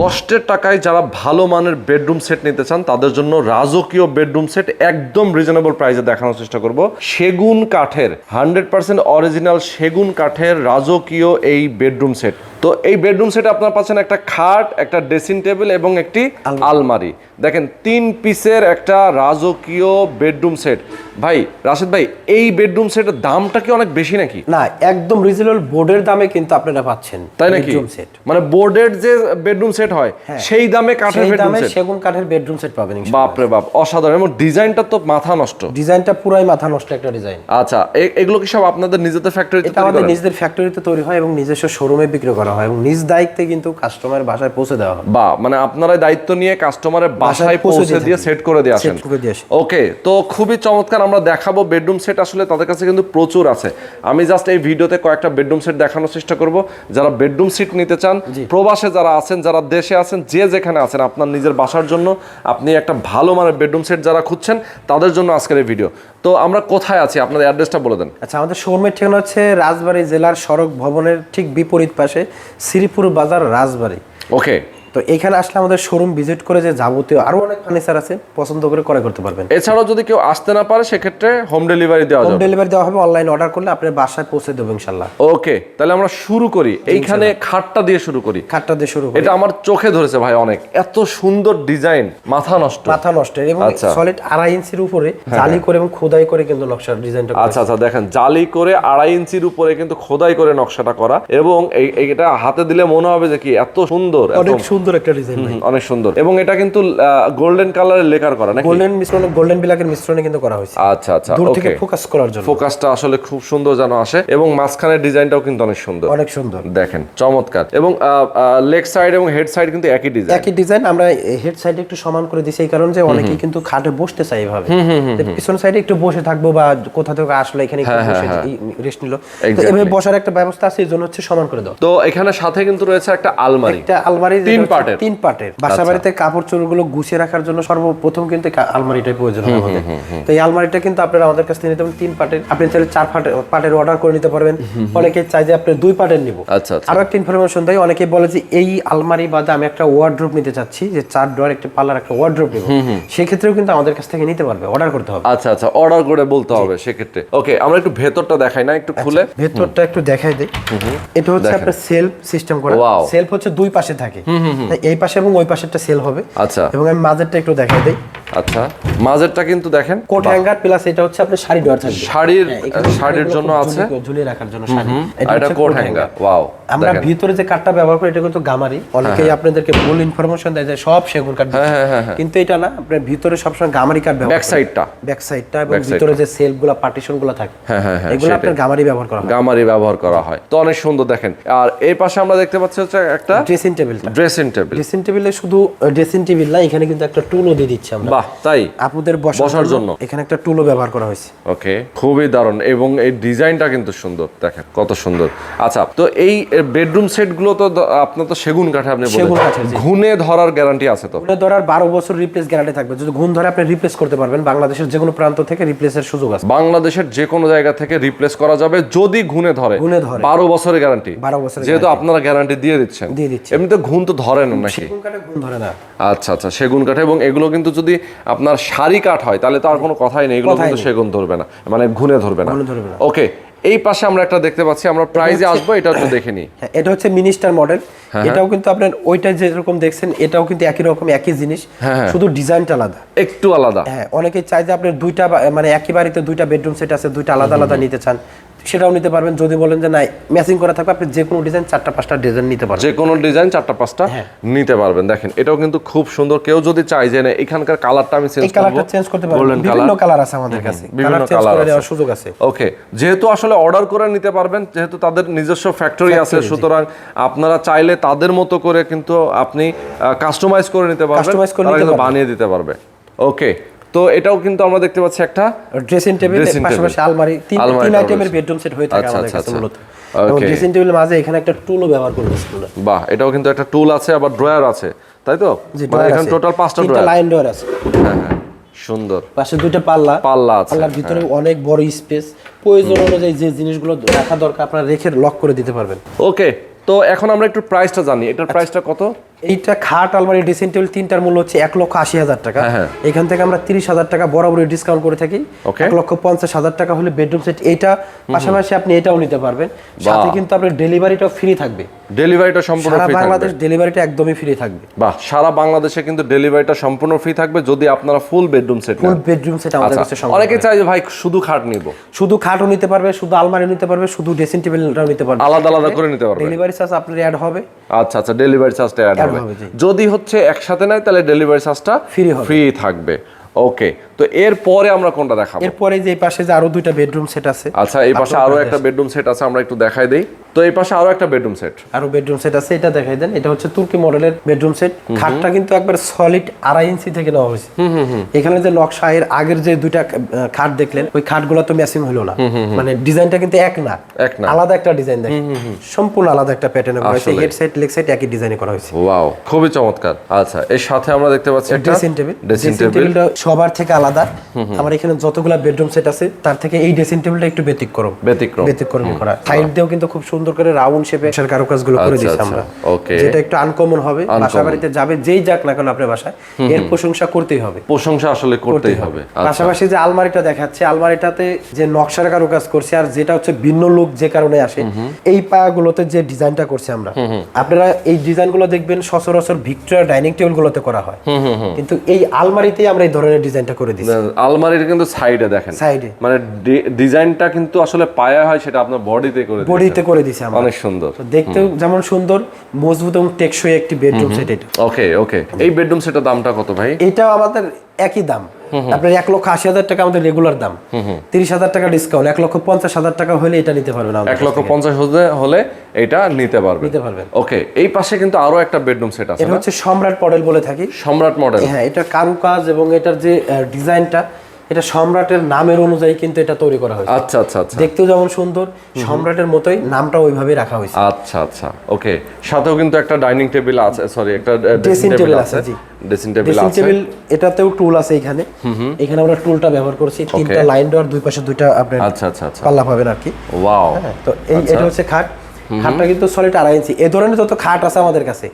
কষ্টের টাকায় যারা ভালো মানের বেডরুম সেট নিতে চান তাদের জন্য রাজকীয় বেডরুম সেট একদম রিজনেবল প্রাইসে দেখানোর চেষ্টা করব। সেগুন কাঠের হান্ড্রেড পার্সেন্ট অরিজিনাল সেগুন কাঠের রাজকীয় এই বেডরুম সেট। তো এই বেডরুম সেটে আপনার পাচ্ছেন একটা খাট একটা ড্রেসিং টেবিল এবং একটি আলমারি। দেখেন তিন পিসের একটা রাজকীয় বেডরুম সেট। ভাই রাশেদ ভাই এই বেডরুম সেটের দামটা কি অনেক বেশি নাকি? না একদম রিজনেবল বোর্ডের দামে কিন্তু আপনারা পাচ্ছেন তাই নাকি? সেট। মানে বোর্ডের যে বেডরুম সেট হয় সেই দামে কাঠের সেই বেডরুম দামে সেট সেগুন কাঠের বেডরুম সেট পাবেন বাপ রে বাপ অসাধারণ। এবং ডিজাইনটা তো মাথা নষ্ট। ডিজাইনটা পুরাই মাথা নষ্ট একটা ডিজাইন। আচ্ছা এগুলো কি সব আপনাদের নিজেদের ফ্যাক্টরিতে এটা আমাদের নিজেদের ফ্যাক্টরিতে তৈরি হয় এবং নিজস্ব শোরুমে বিক্রি করা হয় এবং নিজ দায়িত্বে কিন্তু কাস্টমার বাসায় পৌঁছে দেওয়া হয়। বা মানে আপনারা দায়িত্ব নিয়ে কাস্টমারের বাসায় পৌঁছে দিয়ে সেট করে দিয়ে আসেন। ওকে তো খুবই চমৎকার আমরা দেখাবো বেডরুম সেট আসলে তাদের কাছে কিন্তু প্রচুর আছে। আমি জাস্ট এই ভিডিওতে কয়েকটা বেডরুম সেট দেখানোর চেষ্টা করব। যারা বেডরুম সিট নিতে চান প্রবাসে যারা আছেন যারা দেশে আছেন যে যেখানে আছেন আপনার নিজের বাসার জন্য আপনি একটা ভালো মানের বেডরুম সেট যারা খুঁজছেন তাদের জন্য আজকের এই ভিডিও তো আমরা কোথায় আছি? আপনাদের অ্যাড্রেসটা বলে দেন। আচ্ছা আমাদের শোরুমের ঠিকানা হচ্ছে রাজবাড়ি জেলার সড়ক ভবনের ঠিক বিপরীত পাশে শ্রীপুর বাজার রাজবাড়ি। ওকে তো এখানে আসলে আমাদের শোরুম ভিজিট করে যে যাবতীয় আরও অনেক ফার্নিচার আছে পছন্দ করে ক্রয় করতে পারবেন। এছাড়াও যদি কেউ আসতে না পারে সেক্ষেত্রে হোম ডেলিভারি দেওয়া হোম ডেলিভারি দেওয়া হবে অনলাইন অর্ডার করলে আপনার বাসায় পৌঁছে দেবো ইনশাল্লাহ। ওকে তাহলে আমরা শুরু করি। এইখানে খাটটা দিয়ে শুরু করি। খাটটা দিয়ে শুরু করি। এটা আমার চোখে ধরেছে ভাই অনেক। এত সুন্দর ডিজাইন মাথা নষ্ট। মাথা নষ্ট এবং আচ্ছা। সলিড আড়াই ইঞ্চির উপরে জালি করে এবং খোদাই করে কিন্তু নকশার ডিজাইনটা আচ্ছা আচ্ছা দেখেন জালি করে আড়াই ইঞ্চির উপরে কিন্তু খোদাই করে নকশাটা করা। এবং এটা হাতে দিলে মনে হবে যে কি এত সুন্দর অনেক সুন্দর একটা ডিজাইন অনেক সুন্দর। এবং এটা কিন্তু গোল্ডেন কালারের লেকার করা নাকি? গোল্ডেন মিশ্রণে গোল্ডেন বিলাকের মিশ্রণে কিন্তু করা হয়েছে। আচ্ছা আচ্ছা দূর থেকে ফোকাস করার জন্য। ফোকাসটা আসলে খুব সুন্দর যেন আসে এবং মাঝখানের ডিজাইনটাও কিন্তু অনেক সুন্দর। অনেক সুন্দর। দেখেন চমৎকার। এবং লেগ সাইড এবং হেড সাইড কিন্তু একই ডিজাইন একই ডিজাইন আমরা হেড সাইডে একটু সমান করে দিছি এই কারণে যে অনেকেই কিন্তু খাটে বসতে চাই এভাবে। পিছন সাইডে একটু বসে থাকব বা কোথা থেকে আসলে এখানে একটু বসে রেস্ট নিল। হ্যাঁ, এভাবে বসার একটা ব্যবস্থা আছে এই জন্য হচ্ছে সমান করে দাও। তো এখানে সাথে কিন্তু রয়েছে একটা আলমারি। একটা আলমারি তিন পার্টের। আচ্ছা। তিন পার্টের। বাসা বাড়িতে কাপড় চোপড়গুলো গুছিয়ে রাখার জন্য সর্বপ্রথম কিন্তু আলমারিটাই প্রয়োজন হয় আমাদের। তো এই আলমারিটা কিন্তু আপনারা আমাদের কাছ থেকে নিতে পারেন তিন পার্টের আপনি চাইলে চার পার্টের পার্টের অর্ডার করে নিতে পারবেন। অনেকে চাই যে আপনি দুই পার্টের নিব। আচ্ছা আচ্ছা। আরও একটা ইনফরমেশন দেয় অনেকে বলে যে এই আলমারি বাদে আমি একটা ওয়ার্ড্রোপ নিতে চাচ্ছি যে চার ডোয়ার একটা পাল্লার একটা ওয়ার্ড্রোপ নিব। সেক্ষেত্রেও কিন্তু আমাদের কাছ থেকে নিতে পারবে অর্ডার করতে হবে। আচ্ছা আচ্ছা অর্ডার করে বলতে হবে সেক্ষেত্রে। ওকে আমরা একটু ভেতরটা দেখাই না একটু খুলে। ভেতরটা একটু দেখাই দেই। এটা হচ্ছে আপনার সেলফ সিস্টেম করা. সেলফ হচ্ছে দুই পাশে থাকে। এই পাশে এবং ওই পাশেরটা সেল হবে। আচ্ছা। এবং আমি মাঝেরটা একটু দেখাই দেই। আচ্ছা মাঝেরটা কিন্তু দেখেন। কোট হ্যাঙ্গার প্লাস এটা হচ্ছে আপনার শাড়ি ডোয়ার থাকবে। শাড়ির হ্যাঁ, শাড়ির জন্য আছে। ঝুলিয়ে- রাখার জন্য শাড়ি। এটা কোট হ্যাঙ্গার। ওয়াও আমরা ভিতরে যে কাঠটা ব্যবহার করি এটা কিন্তু গামারি। অনেকেই আপনাদেরকে ভুল ইনফরমেশন দেয় যে সব সেগুন কাঠ কিন্তু এটা না আপনার ভিতরে সবসময় গামারি কাঠ ব্যবহার ব্যাক সাইডটা ব্যাক সাইডটা এবং ভিতরে যে সেলফগুলা পার্টিশনগুলা থাকে হ্যাঁ, হ্যাঁ, হ্যাঁ, এগুলো আপনার গামারি ব্যবহার করা হয়। গামারি ব্যবহার করা হয়। তো অনেক সুন্দর দেখেন। আর এই পাশে আমরা দেখতে পাচ্ছি হচ্ছে একটা ড্রেসিং টেবিলটা ড্রেসিং টেবিল ড্রেসিং টেবিলে শুধু ড্রেসিং টেবিল না এখানে কিন্তু একটা টুলও দিয়ে দিচ্ছি আমরা। বাহ তাই? আপুদের বসার জন্য। এখানে একটা টুলও ব্যবহার করা হয়েছে। ওকে খুবই দারুণ। এবং এই ডিজাইনটা কিন্তু সুন্দর দেখেন কত সুন্দর। আচ্ছা তো এই বেডরুম সেটগুলো তো আপনার তো সেগুন কাঠে আপনি সেগুন ঘুনে ধরার গ্যারান্টি আছে তো? ঘুরে ধরার বারো বছর রিপ্লেস গ্যারান্টি থাকবে। যদি ধরে আপনি রিপ্লেস করতে পারবেন বাংলাদেশের যে কোনো প্রান্ত থেকে রিপ্লেসের সুযোগ আছে। বাংলাদেশের যে কোনো জায়গা থেকে রিপ্লেস করা যাবে যদি ঘুনে ধরে। ঘুণে ধরে। বারো বছরের গ্যারান্টি 12 বছরের যেহেতু আপনারা গ্যারান্টি দিয়ে দিচ্ছেন। দিয়ে দিচ্ছি। এমনিতে ঘুন তো ধরে না নাকি? সেগুন কাঠে ধরে না। আচ্ছা আচ্ছা সেগুন কাঠে। এবং এগুলো কিন্তু যদি আপনার সারি কাঠ হয় তাহলে তো আর কোনো কথাই নেই এগুলো কিন্তু সেগুন ধরবে না মানে ঘুনে ধরবে না। ওকে এই পাশে আমরা একটা দেখতে পাচ্ছি আমরা প্রাইজে আসব এটা একটু দেখে নিই। হ্যাঁ, এটা হচ্ছে মিনিস্টার মডেল হ্যাঁ, এটাও কিন্তু আপনার ওইটা যেরকম দেখছেন এটাও কিন্তু একই রকম একই জিনিস হ্যাঁ, শুধু ডিজাইনটা আলাদা। একটু আলাদা। হ্যাঁ অনেকে চাই যে আপনার দুইটা মানে একই বাড়িতে দুইটা বেডরুম সেট আছে দুইটা আলাদা আলাদা নিতে চান। সেটাও নিতে পারবেন। যদি বলেন যে না ম্যাচিং করা থাকবে আপনি যে কোনো ডিজাইন চারটা পাঁচটা ডিজাইন নিতে পারবেন। যে কোনো ডিজাইন চারটা পাঁচটা হ্যাঁ। নিতে পারবেন। দেখেন এটাও কিন্তু খুব সুন্দর। কেউ যদি চায় যে না, এখানকার কালারটা আমি চেঞ্জ এই কালারটা চেঞ্জ করতে পারবেন। বিভিন্ন কালার আছে আমাদের কাছে। বিভিন্ন কালার চেঞ্জ করে দেওয়ার সুযোগ আছে। ওকে যেহেতু আসলে অর্ডার করে নিতে পারবেন যেহেতু তাদের নিজস্ব ফ্যাক্টরি আছে সুতরাং আপনারা চাইলে তাদের মতো করে কিন্তু আপনি কাস্টমাইজ করে নিতে পারবেন। Customize করে নিতে পারবেন। বানিয়ে দিতে পারবে। ওকে তো এটাও কিন্তু আমরা দেখতে পাচ্ছি একটা ড্রেসিং টেবিল পাশাপাশি আলমারি তিন তিন আইটেমের বেডরুম সেট হয়ে থাকে আচ্ছা, আমাদের আচ্ছা, কাছে আচ্ছা। মূলত। এবং ড্রেসিং টেবিলের মাঝে এখানে একটা টুলও ব্যবহার করে দিচ্ছি আমরা। বাহ এটাও কিন্তু একটা টুল আছে আবার ড্রয়ার আছে তাই তো? মানে এখানে টোটাল পাঁচটা ড্রয়ার লাইন ডোর আছে। হ্যাঁ হ্যাঁ সুন্দর। পাশে দুইটা পাল্লা। পাল্লা আছে, পাল্লার ভিতরে অনেক বড় স্পেস প্রয়োজন অনুযায়ী যে জিনিসগুলো রাখা দরকার আপনারা রেখে লক করে দিতে পারবেন। ওকে তো এখন আমরা একটু প্রাইসটা জানি। এটার প্রাইসটা কত? এইটা খাট আলমারি ড্রেসিং টেবিল তিনটার মূল্য হচ্ছে এক লক্ষ আশি হাজার টাকা। হ্যাঁ, হ্যাঁ। এখান থেকে আমরা তিরিশ হাজার টাকা বরাবরই ডিসকাউন্ট করে থাকি। এক লক্ষ পঞ্চাশ হাজার টাকা হলে বেডরুম সেট এইটা পাশাপাশি আপনি এটাও নিতে পারবেন। সাথে কিন্তু আপনার ডেলিভারিটাও ফ্রি থাকবে। ডেলিভারিটা সম্পূর্ণ সারা ফ্রি থাকবে। বাংলাদেশ ডেলিভারিটা একদমই ফ্রি থাকবে। বাহ সারা বাংলাদেশে কিন্তু ডেলিভারিটা সম্পূর্ণ ফ্রি থাকবে যদি আপনারা full bedroom set full bedroom set আমাদের কাছে আচ্ছা সম্ভব অনেকে চাই যে ভাই শুধু খাট নিব। শুধু খাটও নিতে পারবে শুধু আলমারি নিতে পারবে শুধু ড্রেসিং টেবিলটাও নিতে পারবে। আলাদা আলাদা করে নিতে পারবে। ডেলিভারি চার্জ আপনার অ্যাড হবে। আচ্ছা আচ্ছা ডেলিভারি চার্জটা অ্যাড হবে যদি হচ্ছে একসাথে নেয় তাহলে ডেলিভারি চার্জটা ফ্রি ফ্রি থাকবে। ওকে তো এর পরে আমরা কোনটা দেখাবো? এরপরে যে এই পাশে যে আরও দুইটা বেডরুম সেট আছে আচ্ছা এই পাশে আরও একটা বেডরুম সেট আছে আমরা একটু দেখাই দেই। তো এই পাশে আরও একটা বেডরুম সেট আরও বেডরুম সেট আছে এটা দেখাই দেন। এটা হচ্ছে তুর্কি মডেলের বেডরুম সেট খাটটা কিন্তু একবার সলিড আড়াই ইঞ্চি থেকে নেওয়া হয়েছে। এখানে যে নকশা এর আগের যে দুইটা খাট দেখলেন ওই খাটগুলো তো ম্যাচিং হলো না। মানে ডিজাইনটা কিন্তু এক না। এক না। আলাদা একটা ডিজাইন দেখেন। সম্পূর্ণ আলাদা একটা প্যাটার্নে করা হয়েছে। হেড সেট লেগ সেট একই ডিজাইনে করা হয়েছে। ওয়াও খুবই চমৎকার। আচ্ছা এর সাথে আমরা দেখতে পাচ্ছি dressing table dressing dressing table টেবিলটা সবার থেকে আলাদা। আমার এখানে যতগুলো বেডরুম সেট আছে তার থেকে এই ড্রেসিং টেবিলটা একটু ব্যতিক্রম। ব্যতিক্রম। ব্যতিক্রমী করা। সাইড দিয়েও কিন্তু খুব সুন্দর করে রাউন্ড শেপে কারুকাজগুলো করে আচ্ছা, দিয়েছি আচ্ছা, আমরা। Okay. যেটা একটু আনকমন হবে। বাসা বাড়িতে যাবে যেই যাক না কেন আপনার বাসায় এর প্রশংসা করতেই হবে। প্রশংসা আসলে করতেই হবে। আচ্ছা। পাশাপাশি যে আলমারিটা দেখাচ্ছে আলমারিটাতে যে নকশার কারুকাজ করছে আর যেটা হচ্ছে ভিন্ন লুক যে কারণে আসে এই পায়াগুলোতে যে ডিজাইনটা করছি আমরা আপনারা এই ডিজাইনগুলো দেখবেন সচরাচর ভিক্টোরিয়া ডাইনিং টেবিল গুলোতে করা হয়। কিন্তু এই আলমারিতেই আমরা এই ধরনের ডিজাইনটা করে দিয়েছি আলমারির কিন্তু সাইডে দেখেন। সাইডে মানে ডিজাইনটা কিন্তু আসলে পায়া হয় সেটা আপনার বডিতে করে। বডিতে করে দিয়েছি আমরা অনেক সুন্দর। তো দেখতেও যেমন সুন্দর মজবুত এবং টেকসই একটি বেডরুম সেট এটা। ওকে ওকে এই বেডরুম সেটের দামটা কত ভাই? এটা আমাদের একই দাম। আপনার এক লক্ষ আশি হাজার টাকা আমাদের রেগুলার দাম। তিরিশ হাজার টাকা ডিসকাউন্ট এক লক্ষ পঞ্চাশ হাজার টাকা হলে এটা নিতে পারবেন এক লক্ষ পঞ্চাশ হলে হলে এটা নিতে পারবেন। নিতে পারবেন। ওকে এই পাশে কিন্তু আরও একটা বেডরুম সেট আছে এটা হচ্ছে সম্রাট মডেল বলে থাকি। সম্রাট মডেল হ্যাঁ এটা কারুকাজ এবং এটার যে ডিজাইনটা এটা সম্রাটের নামের অনুযায়ী কিন্তু এটা তৈরি করা হয়েছে। আচ্ছা আচ্ছা আচ্ছা। দেখতেও যেমন সুন্দর সম্রাটের মতোই নামটা ওইভাবেই রাখা হয়েছে। আচ্ছা আচ্ছা ওকে। সাথেও কিন্তু একটা ডাইনিং টেবিল আছে সরি একটা ড্রেসিং টেবিল আছে। জি। ড্রেসিং টেবিল আছে। টেবিল এটাতেও টুল আছে এখানে। এখানে আমরা টুলটা ব্যবহার করছি। তিনটা লাইন দেওয়ার দুই পাশে দুইটা আপনার আচ্ছা আচ্ছা আচ্ছা। পাল্লা পাবেন আর কি। ওয়াও হ্যাঁ, তো এই এটা হচ্ছে খাট। খাটটা কিন্তু সলিড আড়াই ইঞ্চি। এ ধরনের যত খাট আছে আমাদের কাছে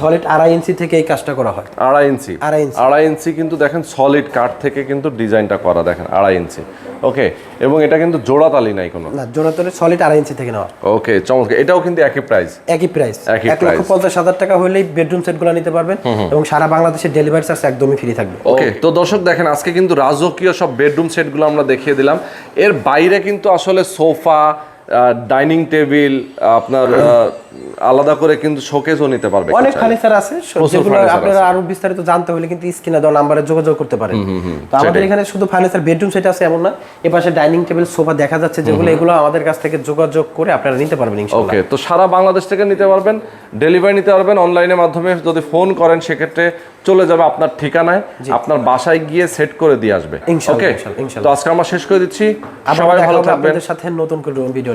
সলিড আড়াই ইঞ্চি থেকে এই কাজটা করা হয়। আড়াই ইঞ্চি। আড়াই ইঞ্চি। আড়াই ইঞ্চি কিন্তু দেখেন সলিড কাঠ থেকে কিন্তু ডিজাইনটা করা দেখেন আড়াই ইঞ্চি। ওকে এবং এটা কিন্তু জোড়া তালি নাই কোনো? না জোড়াতলে সলিড আড়াই ইঞ্চি থেকে নেওয়া। ওকে চমৎকার। এটাও কিন্তু একই প্রাইস একই প্রাইস এক লক্ষ পঞ্চাশ হাজার টাকা হলেই বেডরুম সেটগুলো নিতে পারবেন এবং সারা বাংলাদেশের ডেলিভারি চার্জ একদমই ফ্রি থাকবে। ওকে তো দর্শক দেখেন আজকে কিন্তু রাজকীয় সব বেডরুম সেটগুলো আমরা দেখিয়ে দিলাম। এর বাইরে কিন্তু আসলে সোফা ডাইনিং টেবিল আপনার আলাদা করে কিন্তু শোকেসও নিতে পারবে অনেক। ফার্নিচার আছে যেগুলো আপনারা আরও বিস্তারিত জানতে হলে কিন্তু স্ক্রিনে দেওয়া নাম্বারে যোগাযোগ করতে পারেন। তো আমাদের এখানে শুধু ফার্নিচার বেডরুম সেট আছে এমন না এপাশে ডাইনিং টেবিল সোফা দেখা যাচ্ছে যেগুলো এগুলো আমাদের কাছ থেকে যোগাযোগ করে আপনারা নিতে পারবেন ইনশাআল্লাহ। ওকে তো সারা বাংলাদেশ থেকে নিতে পারবেন ডেলিভারি নিতে পারবেন অনলাইনের মাধ্যমে যদি ফোন করেন সেক্ষেত্রে চলে যাবে আপনার ঠিকানায় আপনার বাসায় গিয়ে সেট করে দিয়ে আসবে। ইনশাআল্লাহ, ওকে ইনশাআল্লাহ, তো আজকে আমরা শেষ করে দিচ্ছি। সবাই ভালো থাকবেন। আপনাদের সাথে নতুন কোনো ভিডিও